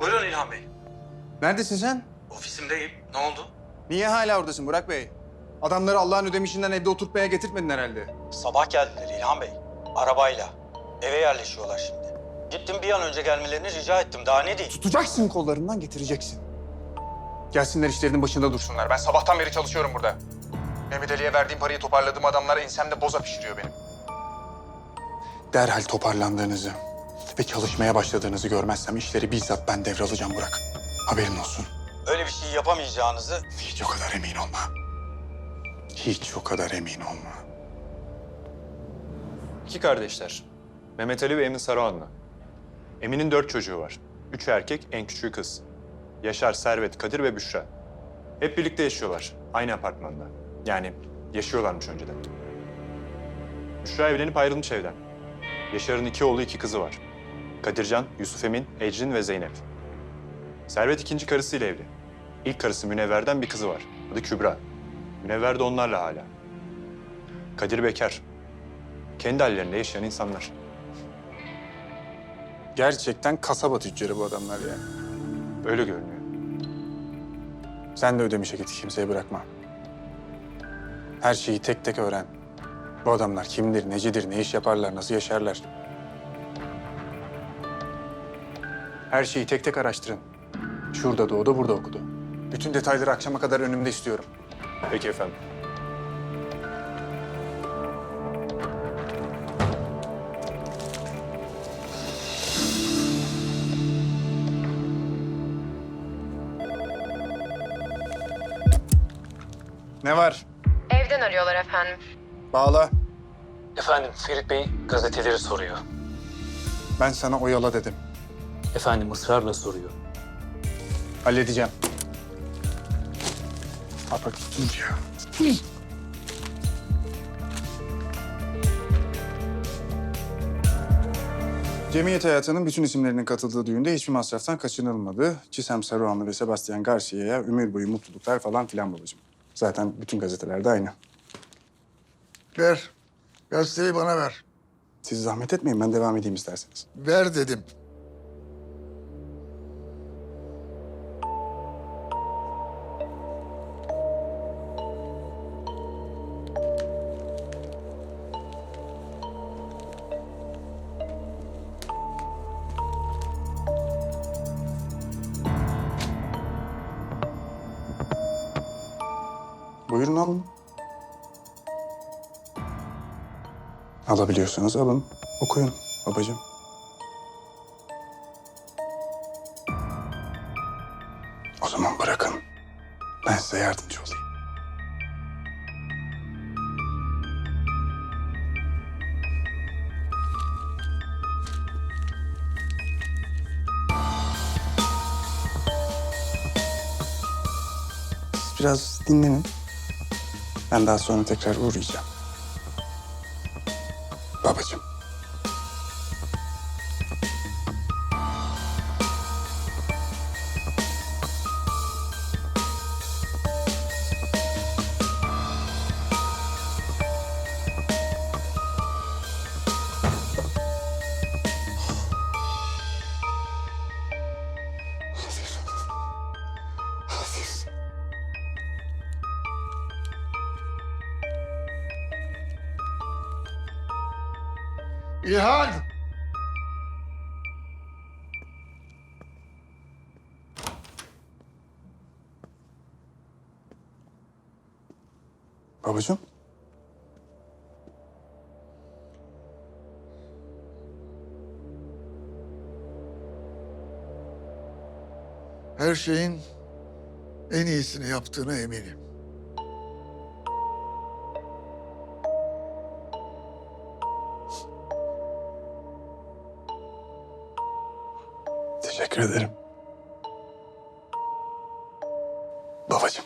Buyurun İlhan Bey. Neredesin sen? Ofisimdeyim. Ne oldu? Niye hala oradasın Burak Bey? Adamları Allah'ın ödemişinden evde oturtmaya getirtmedin herhalde. Sabah geldiler İlhan Bey. Arabayla. Eve yerleşiyorlar şimdi. Gittim bir an önce gelmelerini rica ettim. Daha ne diyeyim? Tutacaksın kollarından getireceksin. Gelsinler işlerinin başında dursunlar. Ben sabahtan beri çalışıyorum burada. Mehmet Ali'ye verdiğim parayı toparladığım adamlar ensemde boza pişiriyor benim. Derhal toparlandığınızı ve çalışmaya başladığınızı görmezsem işleri bizzat ben devralacağım Burak. Haberin olsun. Öyle bir şey yapamayacağınızı... Hiç o kadar emin olma. Hiç o kadar emin olma. İki kardeşler. Mehmet Ali ve Emin Saruhanlı. Emin'in dört çocuğu var. Üç erkek, en küçüğü kız. Yaşar, Servet, Kadir ve Büşra. Hep birlikte yaşıyorlar. Aynı apartmanda. Yani yaşıyorlarmış önceden. Büşra evlenip ayrılmış evden. Yaşar'ın iki oğlu, iki kızı var. Kadircan, Yusuf Emin, Ecrin ve Zeynep. Servet ikinci karısıyla evli. İlk karısı Münevver'den bir kızı var. Adı Kübra. Münevver de onlarla hala. Kadir bekar. Kendi hallerinde yaşayan insanlar. Gerçekten kasaba tüccarı bu adamlar yani. Öyle görünüyor. Sen de ödemişe git, kimseye bırakma. Her şeyi tek tek öğren. Bu adamlar kimdir, necidir, ne iş yaparlar, nasıl yaşarlar? Her şeyi tek tek araştırın. Şurada doğdu, burada okudu. Bütün detayları akşama kadar önümde istiyorum. Peki efendim. Ne var? Evden arıyorlar efendim. Bağla. Efendim Ferit Bey gazeteleri soruyor. Ben sana oyala dedim. Efendim ısrarla soruyor. Halledeceğim. Dur ya. Cemiyet hayatının bütün isimlerinin katıldığı düğünde hiçbir masraftan kaçınılmadı. Cisem Saruhanlı ve Sebastian Garcia'ya ömür boyu mutluluklar falan filan babacığım. Zaten bütün gazetelerde aynı. Ver. Gazeteyi bana ver. Siz zahmet etmeyin ben devam edeyim isterseniz. Ver dedim. Buyurun alın. Alabiliyorsanız alın. Okuyun babacığım. O zaman bırakın. Ben size yardımcı olayım. Biraz dinlenin. Ben daha sonra tekrar uğrayacağım. Babacığım. İlhan! Babacığım. Her şeyin en iyisini yaptığına eminim. Teşekkür ederim. Babacığım.